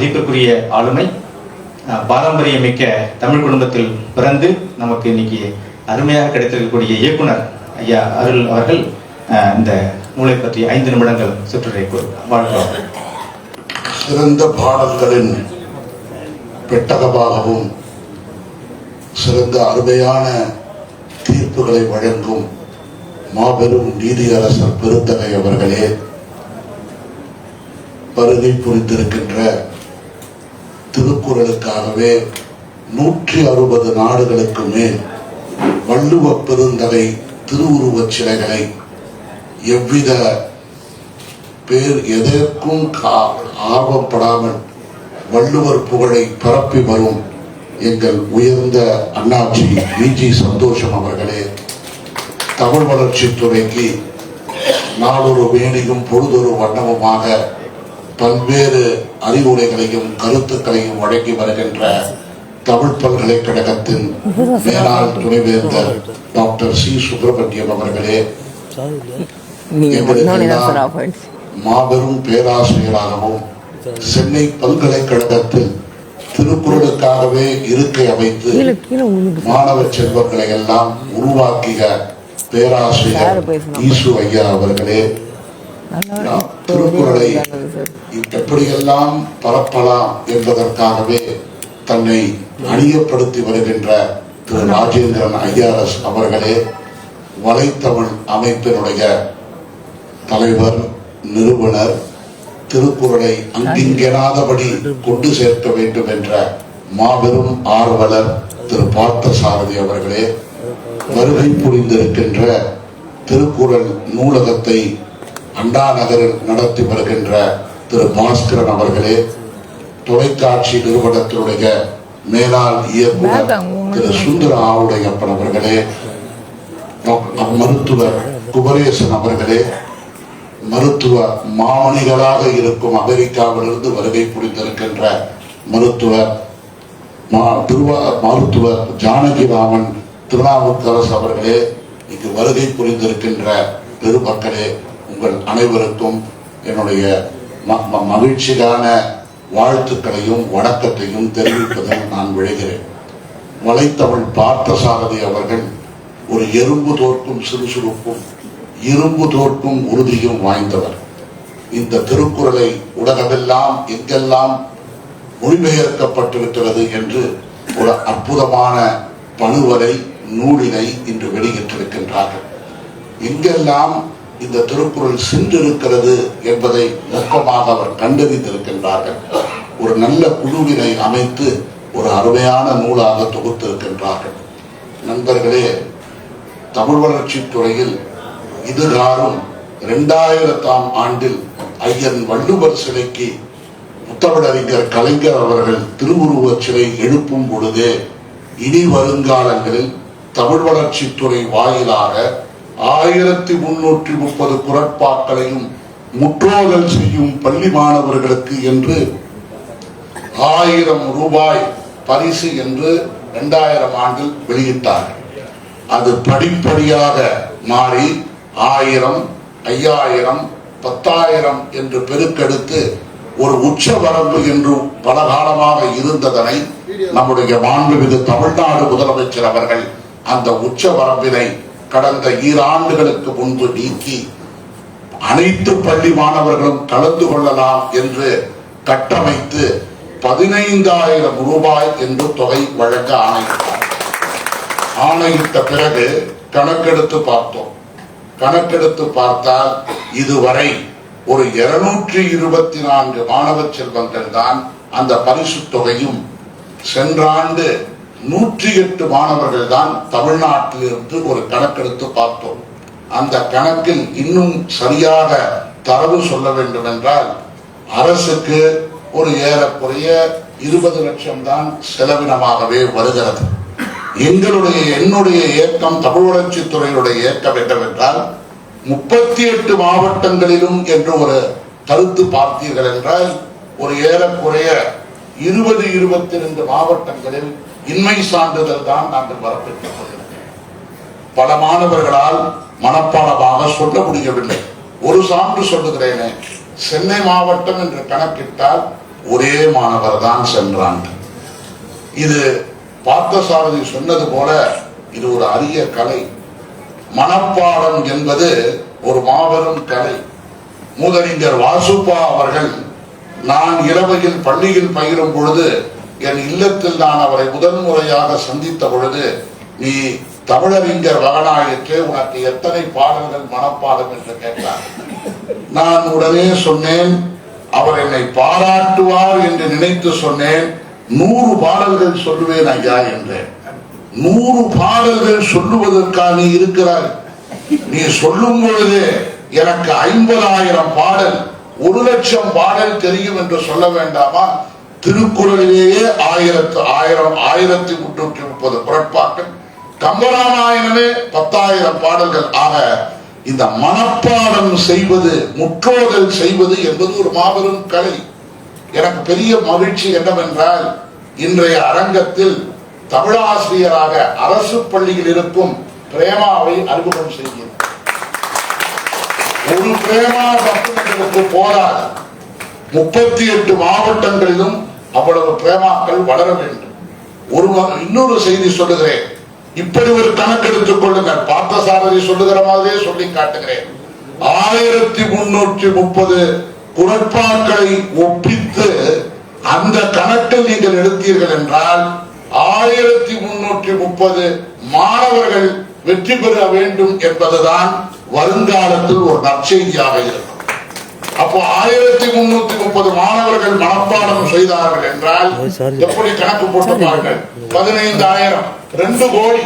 மதிப்பிற்குரிய ஆளுமை அஹ், பாரம்பரியமிக்க தமிழ் குடும்பத்தில் பிறந்து நமக்கு இன்னைக்கு அருமையாக கிடைத்திருக்கக்கூடிய இயக்குனர் ஐயா அருள் அவர்கள் இந்த நூலை பற்றி ஐந்து நிமிடங்கள் சுற்றுரை கூறு- சிறந்த பாடல்களின் பெட்டகமாகவும் சிறந்த அருமையான தீர்ப்புகளை வழங்கும் மாபெரும் நீதியரசர் பெருந்தகை அவர்களே வருகை புரிந்திருக்கின்ற திருக்குறளுக்காகவே நூற்றி அறுபது நாடுகளுக்கு மேல் வள்ளுவ பெருந்தகை திருவுருவச் சிலைகளை எவ்வித பேர் எதற்கும் கா- ஆர்வப்படாமல் வள்ளுவர் புகழை பரப்பி வரும் எங்கள் உயர்ந்த அண்ணாச்சி விஜி சந்தோஷம் அவர்களே. தமிழ் வளர்ச்சித்துறைக்கு நாளொரு வேணியும் பொழுதொரு வண்ணமுமாக பல்வேறு அறிவுரைகளையும் கருத்துக்களையும் வழங்கி வருகின்ற தமிழ் பல்கலைக்கழகத்தின் மேலாள் துணைவேந்தர் டாக்டர் சி. சுப்பிரமணியம் அவர்களே மாபெரும் பேராசிரியராகவும் சென்னை பல்கலைக்கழகத்தில் திருக்குறளுக்காகவே இருக்கை அமைத்து மாணவ செல்வங்களை எல்லாம் உருவாக்கிய பேராசிரியர்? ஈசு ஐயா அவர்களே. திருக்குறளை எப்படியெல்லாம் பரப்பலாம் என்பதற்காகவே தன்னை அணியப்படுத்தி வருகின்ற திரு ராஜேந்திரன் ஐஆர்எஸ் அவர்களே வலைத்தமிழ் அமைப்பினுடைய தலைவர் நிறுவனர் திருக்குறளை அங்கிங்கெனாதபடி கொண்டு சேர்க்க வேண்டும் என்ற மாபெரும் ஆர்வலர் திரு பார்த்தசாரதி அவர்களே வருகை புரிந்திருக்கின்ற திருக்குறள் நூலகத்தை அண்ணா நகரில் நடத்தி வருகின்ற திரு பாஸ்கரன் அவர்களே தொலைக்காட்சி நிறுவனத்தினுடைய மேலாள் இயக்குனர் திரு சுந்தர ஆவுடையப்பன் அவர்களே மருத்துவர் குமரேசன் அவர்களே மருத்துவ மாமணிகளாக இருக்கும் அமெரிக்காவிலிருந்து வருகை புரிந்திருக்கின்ற மருத்துவர் திருவா- மருத்துவர் ஜானகிராமன் திருநாவுக்கரசு அவர்களே இங்கு வருகை புரிந்திருக்கின்ற பெருமக்களே உங்கள் அனைவருக்கும் என்னுடைய ம- மகிழ்ச்சியான வாழ்த்துக்களையும் வணக்கத்தையும் தெரிவிப்பதில் நான் விழைகிறேன். வலைத்தமிழ் பார்த்தசாரதி அவர்கள் ஒரு எறும்பு தோற்கும் சுறுசுறுப்பும் இரும்பு தோற்கும் உறுதியும் வாய்ந்தவர். இந்த திருக்குறளை உலகமெல்லாம் எங்கெல்லாம் மொழிபெயர்க்கப்பட்டிருக்கிறது என்று ஒரு அற்புதமான பணுவலை நூலினை இன்று வெளியிட்டிருக்கின்றார்கள். எங்கெல்லாம் இந்த திருக்குறள் சென்றிருக்கிறது என்பதை நோக்கமாக அவர் கண்டறிந்திருக்கின்றார்கள். ஒரு நல்ல குழுவினை அமைத்து ஒரு அருமையான நூலாக தொகுத்திருக்கின்றார்கள். நண்பர்களே தமிழ் வளர்ச்சித் துறையில் இதுகாரும் இரண்டாயிரத்தாம் ஆண்டில் ஐயன் வள்ளுவர் சிலைக்கு முத்தமிழறிஞர் கலைஞர் அவர்கள் திருவுருவச் சிலை எழுப்பும் பொழுதே இனி வருங்காலங்களில் தமிழ் வளர்ச்சித்துறை வாயிலாக ஆயிரத்தி முன்னூற்றி முப்பது குரட்பாக்களையும் முற்றோதல் செய்யும் பள்ளி மாணவர்களுக்கு என்று ஆயிரம் ரூபாய் பரிசு என்று இரண்டாயிரம் ஆண்டில் வெளியிட்டார் அது படிப்படியாக மாறி ஆயிரம் ஐயாயிரம் பத்தாயிரம் என்று பெருக்கெடுத்து ஒரு உச்ச வரம்பு என்று பல காலமாக இருந்ததனை நம்முடைய மாண்புமிகு தமிழ்நாடு முதலமைச்சர் அவர்கள் அந்த உச்ச வரம்பினை கடந்த ஈராண்டுகளுக்கு முன்பு நீக்கி அனைத்து பள்ளி மாணவர்களும் கலந்து கொள்ளலாம் என்று கட்டமைத்து பதினைந்தாயிரம் ரூபாய் என்று தொகை வழங்க ஆணையிட்டார். ஆணையிட்ட பிறகு கணக்கெடுத்து பார்த்தோம். கணக்கெடுத்து பார்த்தால் இதுவரை ஒரு இருநூற்றி இருபத்தி நான்கு மாணவ செல்வங்கள் தான் அந்த பரிசு தொகையும் சென்ற ஆண்டு நூற்றி எட்டு மாணவர்கள் தான் தமிழ்நாட்டிலிருந்து ஒரு கணக்கெடுத்து பார்த்தோம். அந்த கணக்கில் இன்னும் சரியாக தரவு சொல்ல வேண்டும் என்றால் அரசுக்கு ஒரு ஏறக்குறைய இருபது லட்சம் தான் செலவினமாகவே வருகிறது. எங்களுடைய என்னுடைய இயக்கம் தமிழ் வளர்ச்சித்துறையினுடைய இயக்கம் என்னவென்றால் முப்பத்தி எட்டு மாவட்டங்களிலும் என்று ஒரு கருத்து பார்த்தீர்கள் என்றால் ஒரு ஏறக்குறைய இருபது இருபத்தி ரெண்டு மாவட்டங்களில் இன்மை சான்றிதழ் தான் நாங்கள் வரப்பெற்றுக் பல மாணவர்களால் மனப்பாடமாக சொல்ல முடியவில்லை. ஒரு சான்று சொல்லுகிறேனே சென்னை மாவட்டம் என்று கணக்கிட்டால் ஒரே மாணவர் தான் சென்றான். இது பார்த்தசாரதி சொன்னது போல இது ஒரு அரிய கலை. மனப்பாடம் என்பது ஒரு மாபெரும் கலை. முதலிஞர் வாசுப்பா அவர்கள் நான் இளவையில் பள்ளியில் பயிரும் பொழுது என் இல்லத்தில் நான் அவரை முதன்முறையாக சந்தித்த பொழுது நீ தமிழறிஞர் வகனாயிற்று உனக்கு எத்தனை பாடல்கள் மனப்பாடம் என்று கேட்டார். நான் உடனே சொன்னேன் அவர் என்னை பாராட்டுவார் என்று நினைத்து சொன்னேன் நூறு பாடல்கள் சொல்லுவேன் ஐயா என்றேன். நூறு பாடல்கள் சொல்லுவதற்காக நீ இருக்கிறாய். நீ சொல்லும் பொழுது எனக்கு ஐம்பதாயிரம் பாடல் ஒரு லட்சம் பாடல் தெரியும் என்று சொல்ல வேண்டாமா? திருக்குறளிலேயே ஆயிரத்து ஆயிரம் ஆயிரத்தி முன்னூற்றி முப்பது குரட்பாக்கள் கம்பராமாயணமே பத்தாயிரம் பாடல்கள். ஆக இந்த மனப்பாடம் செய்வது முற்றோதல் செய்வது என்பது ஒரு மாபெரும் கலை. எனக்கு பெரிய மகிழ்ச்சி என்னவென்றால் இன்றைய அரங்கத்தில் தமிழாசிரியராக அரசு பள்ளியில் இருக்கும் பிரேமாவை அறிமுகம் செய்கிறேன். ஒரு பிரேமா பக்தர்களுக்கு போராது முப்பத்தி எட்டு மாவட்டங்களிலும் அவ்வளவு பிரேமாக்கள் வளர வேண்டும். ஒரு இன்னொரு செய்தி சொல்லுகிறேன். இப்படி ஒரு கணக்கெடுத்துக் கொள்ளுங்கள். பார்த்தசாரதி சொல்லுகிற மாதிரியே சொல்லி காட்டுகிறேன். ஆயிரத்தி முன்னூற்றி முப்பது குரட்பாக்களை ஒப்பித்து அந்த கணக்கில் நீங்கள் எடுத்தீர்கள் என்றால் ஆயிரத்தி முன்னூற்றி முப்பது மாணவர்கள் வெற்றி பெற வேண்டும் என்பதுதான் வருங்காலத்தில் ஒரு நற்செய்தியாக இருக்கும். அப்போ ஆயிரத்தி முன்னூத்தி முப்பது மாணவர்கள் மனப்பாடம் செய்தார்கள் என்றால் எப்படி கணக்கு போட்டு பாருங்கள். பதினைந்தாயிரம் ரெண்டு கோடி.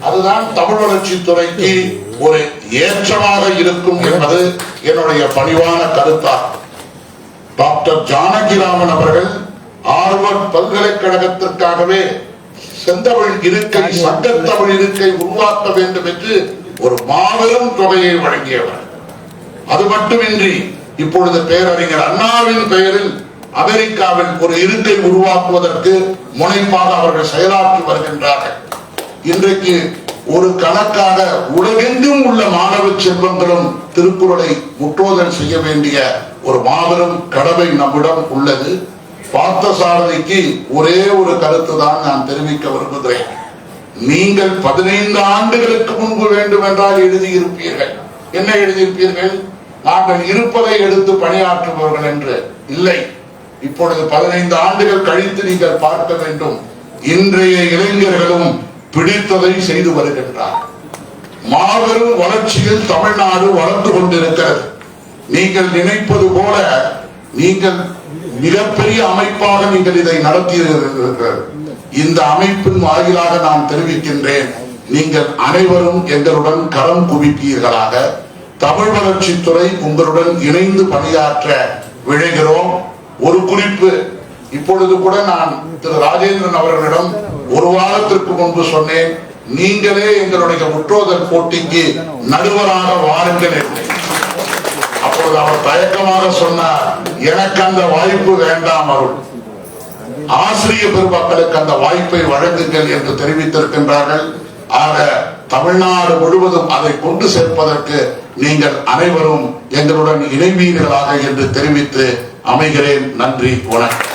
அதுதான் தமிழ் வளர்ச்சி துறைக்கு ஒரு ஏற்றமாக இருக்கும் என்பது என்னுடைய பணிவான கருத்தாகும் டாக்டர் ஜானகிராமன் அவர்கள் ஆர்வர்ட் பல்கலைக்கழகத்திற்காகவே செந்தமிழ் இருக்கை சங்கத்தமிழ் இருக்கை உருவாக்க வேண்டும் என்று ஒரு மாபெரும் தொகையை வழங்கியவர். அது மட்டுமின்றி இப்பொழுது பேரறிஞர் அண்ணாவின் பெயரில் அமெரிக்காவில் ஒரு இருக்கை உருவாக்குவதற்கு முனைப்பாக அவர்கள் செயலாற்றி வருகின்றார்கள். இன்றைக்கு ஒரு கணக்காக உலகெங்கும் உள்ள மாணவ செல்வங்களும் திருக்குறளை முற்றோதல் செய்ய வேண்டிய ஒரு மாபெரும் கடமை நம்மிடம் உள்ளது. பார்த்தசாரதிக்கு ஒரே ஒரு கருத்து தான் நான் தெரிவிக்க விரும்புகிறேன். நீங்கள் பதினைந்து ஆண்டுகளுக்கு முன்பு வேண்டும் என்றால் எழுதியிருப்பீர்கள். என்ன எழுதியிருப்பீர்கள்? நாங்கள் இருப்பதை எடுத்து பணியாற்றுபவர்கள் என்று இல்லை. இப்பொழுது பதினைந்து ஆண்டுகள் கழித்து நீங்கள் பார்க்க வேண்டும். இன்றைய இளைஞர்களும் பிடித்ததை செய்து வருகின்றார். மாபெரும் வளர்ச்சியில் தமிழ்நாடு வளர்ந்து கொண்டிருக்கிறது. நீங்கள் நினைப்பது போல நீங்கள் மிகப்பெரிய அமைப்பாக நீங்கள் இதை நடத்தியிருக்கிறது இந்த அமைப்பின் வாயிலாக நான் தெரிவிக்கின்றேன். நீங்கள் அனைவரும் எங்களுடன் கரம் குவிப்பீர்களாக. தமிழ் வளர்ச்சித்துறை உங்களுடன் இணைந்து பணியாற்ற விழைகிறோம். ஒரு குறிப்பு இப்பொழுது கூட நான் திரு ராஜேந்திரன் அவர்களிடம் ஒரு வாரத்திற்கு முன்பு சொன்னேன் நீங்களே எங்களுடைய முற்றோதல் போட்டிக்கு நடுவராக வாருங்கள் அப்பொழுது அவர் தயக்கமாக சொன்னார் எனக்கு அந்த வாய்ப்பு வேண்டாம் அருள். ஆசிரிய பெருமக்களுக்கு அந்த வாய்ப்பை வழங்குங்கள் என்று தெரிவித்திருக்கின்றார்கள். ஆக தமிழ்நாடு முழுவதும் அதை கொண்டு சேர்ப்பதற்கு நீங்கள் அனைவரும் எங்களுடன் இணைவீர்களாக என்று தெரிவித்து அமைகிறேன். நன்றி வணக்கம்.